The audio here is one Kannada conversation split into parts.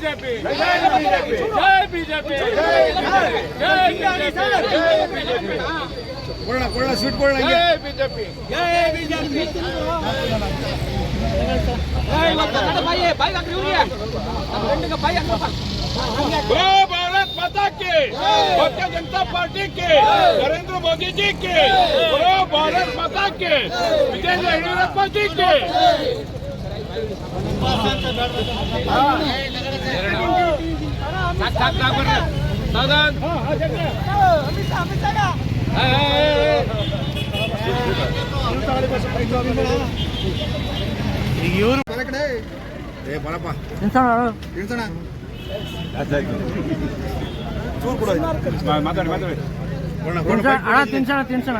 ಬಿಜೆಪಿ ಜೈ ಬಿಜೆಪಿ ಜೈ ಬಿಜೆಪಿ ಕೊಡೋಣ ಕೊಡೋಣ ಸ್ವೀಟ್ ಕೊಡೋಣ ಹಂಗೆ. ಜೈ ಬಿಜೆಪಿ गो भारत माता के भारतीय जनता पार्टी के नरेंद्र मोदी जी के गो भारत माता के विजय येडियुरप्पा जी के ಸದನ್ ಈಗ ಇವರು ಕಡೆ ಏ ಬರಪ್ಪ ತಿಳ್ಸೋಣ ಚೂರು ಕೊಡು ಮಾತಾಡಿ ಮಾತಾಡಿ ತಿನ್ಸೋಣ ತಿನ್ಸೋಣ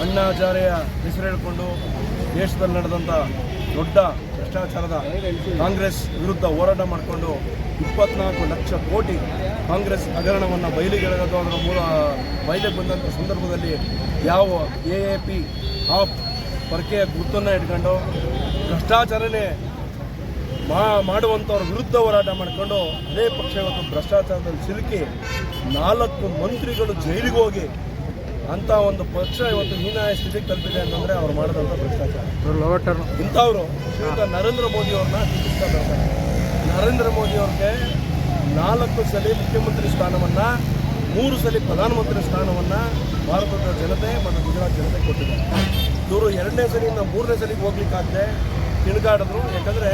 ಅಣ್ಣಾ ಹಜಾರೆಯ ಹೆಸರು ಹೇಳಿಕೊಂಡು ದೇಶದಲ್ಲಿ ನಡೆದಂಥ ದೊಡ್ಡ ಭ್ರಷ್ಟಾಚಾರದ ಕಾಂಗ್ರೆಸ್ ವಿರುದ್ಧ ಹೋರಾಟ ಮಾಡಿಕೊಂಡು ಇಪ್ಪತ್ನಾಲ್ಕು ಲಕ್ಷ ಕೋಟಿ ಕಾಂಗ್ರೆಸ್ ಹಗರಣವನ್ನು ಬಯಲಿಗೆಳೆದು ಅದರ ಮೂಲ ಬಯಲಿಗೆ ಬಂದಂಥ ಸಂದರ್ಭದಲ್ಲಿ ಯಾವ ಎ ಎ ಪಿ ಆಫ್ ಪರಕೆಯ ಗುರುತನ್ನು ಇಟ್ಕೊಂಡು ಭ್ರಷ್ಟಾಚಾರನೇ ಮಾ ಮಾಡುವಂಥವ್ರ ವಿರುದ್ಧ ಹೋರಾಟ ಮಾಡಿಕೊಂಡು ಅದೇ ಪಕ್ಷ ಇವತ್ತು ಭ್ರಷ್ಟಾಚಾರದಲ್ಲಿ ಸಿಲುಕಿ ನಾಲ್ಕು ಮಂತ್ರಿಗಳು ಜೈಲಿಗೆ ಹೋಗಿ ಅಂತ ಒಂದು ಪಕ್ಷ ಇವತ್ತು ಹೀನಾಯ ಸ್ಥಿತಿಗೆ ತಲುಪಿದೆ ಅಂತಂದ್ರೆ ಅವ್ರು ಮಾಡಿದಂತ ಭ್ರಷ್ಟಾಚಾರ. ಇಂಥವ್ರು ಶ್ರೀಯುತ ನರೇಂದ್ರ ಮೋದಿ ಅವ್ರನ್ನ ಟೀಕಿಸ್ತಾ ಬರ್ತಾರೆ. ನರೇಂದ್ರ ಮೋದಿ ಅವ್ರಿಗೆ ನಾಲ್ಕು ಸಲ ಮುಖ್ಯಮಂತ್ರಿ ಸ್ಥಾನವನ್ನ ಮೂರು ಸಲ ಪ್ರಧಾನಮಂತ್ರಿ ಸ್ಥಾನವನ್ನ ಭಾರತದ ಜನತೆ ಮತ್ತು ಗುಜರಾತ್ ಜನತೆ ಕೊಟ್ಟಿದ್ದಾರೆ. ಇವರು ಎರಡನೇ ಸಲಿಯಿಂದ ಮೂರನೇ ಸಲಿಗೆ ಹೋಗ್ಲಿಕ್ಕಾಗದೆ ತಿರುಗಾಡಿದ್ರು. ಯಾಕಂದ್ರೆ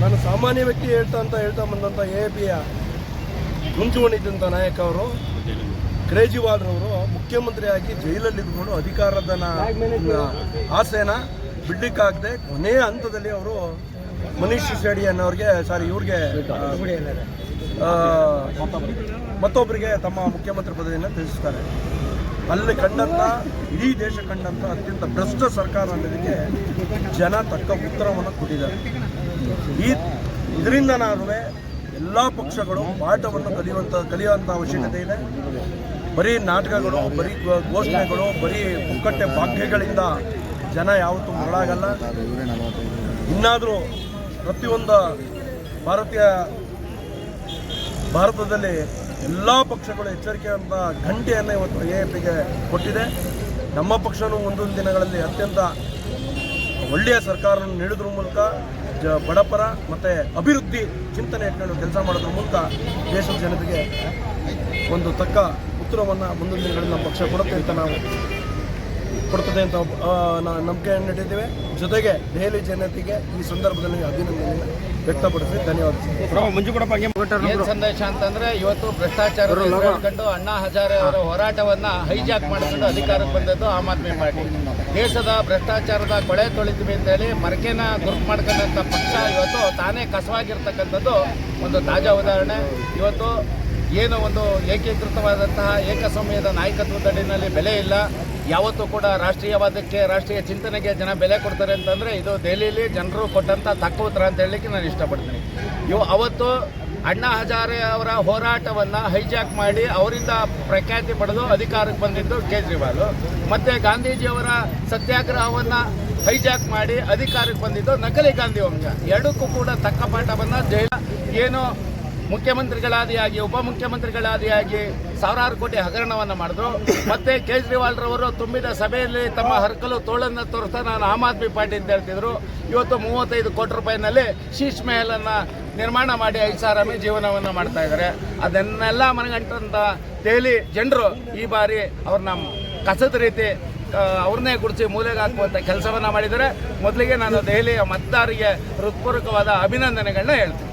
ನಾನು ಸಾಮಾನ್ಯ ವ್ಯಕ್ತಿ ಹೇಳ್ತಾ ಅಂತ ಹೇಳ್ತಾ ಬಂದಂಥ ಎ ಪಿಯ ಮುಂಚೂಣಿದ್ದಂಥ ನಾಯಕ ಅವರು ಕೇಜ್ರಿವಾಲ್ರವರು ಮುಖ್ಯಮಂತ್ರಿಯಾಗಿ ಜೈಲಲ್ಲಿ ಇದ್ಕೊಂಡು ಅಧಿಕಾರದ ಆಸೆನ ಬಿಡ್ಲಿಕ್ಕಾಗದೆ ಕೊನೆಯ ಹಂತದಲ್ಲಿ ಅವರು ಮನೀಶ್ ಸಿಸೋಡಿ ಅನ್ನೋರಿಗೆ ಸಾರಿ ಇವ್ರಿಗೆ ಮತ್ತೊಬ್ಬರಿಗೆ ತಮ್ಮ ಮುಖ್ಯಮಂತ್ರಿ ಪದವಿಯನ್ನು ತಿಳಿಸ್ತಾರೆ ಅಲ್ಲಿ ಕಂಡಂತ, ಇಡೀ ದೇಶ ಕಂಡಂತ ಅತ್ಯಂತ ಭ್ರಷ್ಟ ಸರ್ಕಾರ ಅನ್ನೋದಕ್ಕೆ ಜನ ತಕ್ಕ ಉತ್ತರವನ್ನು ಕೊಟ್ಟಿದ್ದಾರೆ. ಈ ಇದರಿಂದ ನಾನು ಎಲ್ಲ ಪಕ್ಷಗಳು ಪಾಠವನ್ನು ಕಲಿಯುವಂಥ ಕಲಿಯುವಂಥ ಅವಶ್ಯಕತೆ ಇದೆ. ಬರೀ ನಾಟಕಗಳು, ಬರೀ ಘೋಷಣೆಗಳು, ಬರೀ ಪುಕ್ಕಟ್ಟೆ ಭಾಗ್ಯಗಳಿಂದ ಜನ ಯಾವತ್ತೂ ಮರಳಾಗಲ್ಲ. ಇನ್ನಾದರೂ ಪ್ರತಿಯೊಂದು ಭಾರತೀಯ ಭಾರತದಲ್ಲಿ ಎಲ್ಲ ಪಕ್ಷಗಳು ಎಚ್ಚರಿಕೆ ಅಂತ ಘಂಟೆಯನ್ನು ಇವತ್ತು ಎ ಪಿಗೆ ಕೊಟ್ಟಿದೆ. ನಮ್ಮ ಪಕ್ಷವೂ ಮುಂದಿನ ದಿನಗಳಲ್ಲಿ ಅತ್ಯಂತ ಒಳ್ಳೆಯ ಸರ್ಕಾರವನ್ನು ನೀಡೋದ್ರ ಮೂಲಕ ಜ, ಬಡಪರ ಮತ್ತು ಅಭಿವೃದ್ಧಿ ಚಿಂತನೆ ಇಟ್ಕೊಂಡು ಕೆಲಸ ಮಾಡೋದ್ರ ಮೂಲಕ ದೇಶದ ಜನತೆಗೆ ಒಂದು ತಕ್ಕ ಉತ್ತರವನ್ನು ಮುಂದಿನ ದಿನಗಳಲ್ಲಿ ನಮ್ಮ ಪಕ್ಷ ಕೊಡುತ್ತೆ ಅಂತ ನಾವು ಕೊಡ್ತದೆ ಅಂತ ನಾವು ನಂಬಿಕೆಯನ್ನು ಇಟ್ಟಿದ್ದೇವೆ ಜೊತೆಗೆ ದೆಹಲಿ ಜನತೆಗೆ ಈ ಸಂದರ್ಭದಲ್ಲಿ ಅಭಿನಂದನೆ ವ್ಯಕ್ತಪಡಿಸಿ ಧನ್ಯವಾದ. ಸಂದೇಶ ಅಂತಂದ್ರೆ ಇವತ್ತು ಭ್ರಷ್ಟಾಚಾರ ಹೇಳ್ಕೊಂಡು ಅಣ್ಣಾ ಹಜಾರೆ ಅವರ ಹೋರಾಟವನ್ನ ಹೈಜಾಕ್ ಮಾಡಿಕೊಂಡು ಅಧಿಕಾರಕ್ಕೆ ಬಂದದ್ದು ಆಮ್ ಆದ್ಮಿ ಪಾರ್ಟಿ. ದೇಶದ ಭ್ರಷ್ಟಾಚಾರದ ಕೊಳೆ ತೊಳಿತೀವಿ ಅಂತ ಹೇಳಿ ಮರಕೆನ ಗುರುತು ಮಾಡ್ಕೊಂಡಂತ ಪಕ್ಷ ಇವತ್ತು ತಾನೇ ಕಸವಾಗಿರ್ತಕ್ಕಂಥದ್ದು ಒಂದು ತಾಜಾ ಉದಾಹರಣೆ. ಇವತ್ತು ಏನು ಒಂದು ಏಕೀಕೃತವಾದಂತಹ ಏಕಸಮಯದ ನಾಯಕತ್ವದಡಿನಲ್ಲಿ ಬೆಲೆ ಇಲ್ಲ. ಯಾವತ್ತೂ ಕೂಡ ರಾಷ್ಟ್ರೀಯವಾದಕ್ಕೆ, ರಾಷ್ಟ್ರೀಯ ಚಿಂತನೆಗೆ ಜನ ಬೆಲೆ ಕೊಡ್ತಾರೆ ಅಂತಂದರೆ ಇದು ದೆಹಲಿಯಲ್ಲಿ ಜನರು ಕೊಟ್ಟಂಥ ತಕ್ಕ ಉತ್ತರ ಅಂತ ಹೇಳಲಿಕ್ಕೆ ನಾನು ಇಷ್ಟಪಡ್ತೀನಿ. ಇವು ಅವತ್ತು ಅಣ್ಣಾ ಹಜಾರೆ ಅವರ ಹೋರಾಟವನ್ನು ಹೈಜಾಕ್ ಮಾಡಿ ಅವರಿಂದ ಪ್ರಖ್ಯಾತಿ ಪಡೆದು ಅಧಿಕಾರಕ್ಕೆ ಬಂದಿದ್ದು ಕೇಜ್ರಿವಾಲ್. ಮತ್ತು ಗಾಂಧೀಜಿಯವರ ಸತ್ಯಾಗ್ರಹವನ್ನು ಹೈಜಾಕ್ ಮಾಡಿ ಅಧಿಕಾರಕ್ಕೆ ಬಂದಿದ್ದು ನಕಲಿ ಗಾಂಧಿ ವಂಶ. ಎರಡಕ್ಕೂ ಕೂಡ ತಕ್ಕ ಪಾಠವನ್ನು ಜೈಲ ಏನು ಮುಖ್ಯಮಂತ್ರಿಗಳಾದಿಯಾಗಿ, ಉಪಮುಖ್ಯಮಂತ್ರಿಗಳಾದಿಯಾಗಿ ಸಾವಿರಾರು ಕೋಟಿ ಹಗರಣವನ್ನು ಮಾಡಿದ್ರು. ಮತ್ತೆ ಕೇಜ್ರಿವಾಲ್ ರವರು ತುಂಬಿದ ಸಭೆಯಲ್ಲಿ ತಮ್ಮ ಹರಕಲು ತೋಳನ್ನು ತೋರಿಸ್ತಾ ನಾನು ಆಮ್ ಆದ್ಮಿ ಪಾರ್ಟಿ ಅಂತ ಹೇಳ್ತಿದ್ರು. ಇವತ್ತು ಮೂವತ್ತೈದು ಕೋಟಿ ರೂಪಾಯಿನಲ್ಲಿ ಶೀಶ್ ಮೆಹಲನ್ನು ನಿರ್ಮಾಣ ಮಾಡಿ ಐಷಾರಾಮಿ ಜೀವನವನ್ನು ಮಾಡ್ತಾ ಇದ್ದಾರೆ. ಅದನ್ನೆಲ್ಲ ಮನಗಂಟಂತ ದೆಹಲಿ ಜನರು ಈ ಬಾರಿ ಅವ್ರನ್ನ ಕಸದ ರೀತಿ ಅವ್ರನ್ನೇ ಗುಡಿಸಿ ಮೂಲೆಗೆ ಹಾಕುವಂಥ ಕೆಲಸವನ್ನು ಮಾಡಿದರೆ ಮೊದಲಿಗೆ ನಾನು ದೆಹಲಿಯ ಮತದಾರರಿಗೆ ಹೃತ್ಪೂರ್ವಕವಾದ ಅಭಿನಂದನೆಗಳನ್ನ ಹೇಳ್ತೀನಿ.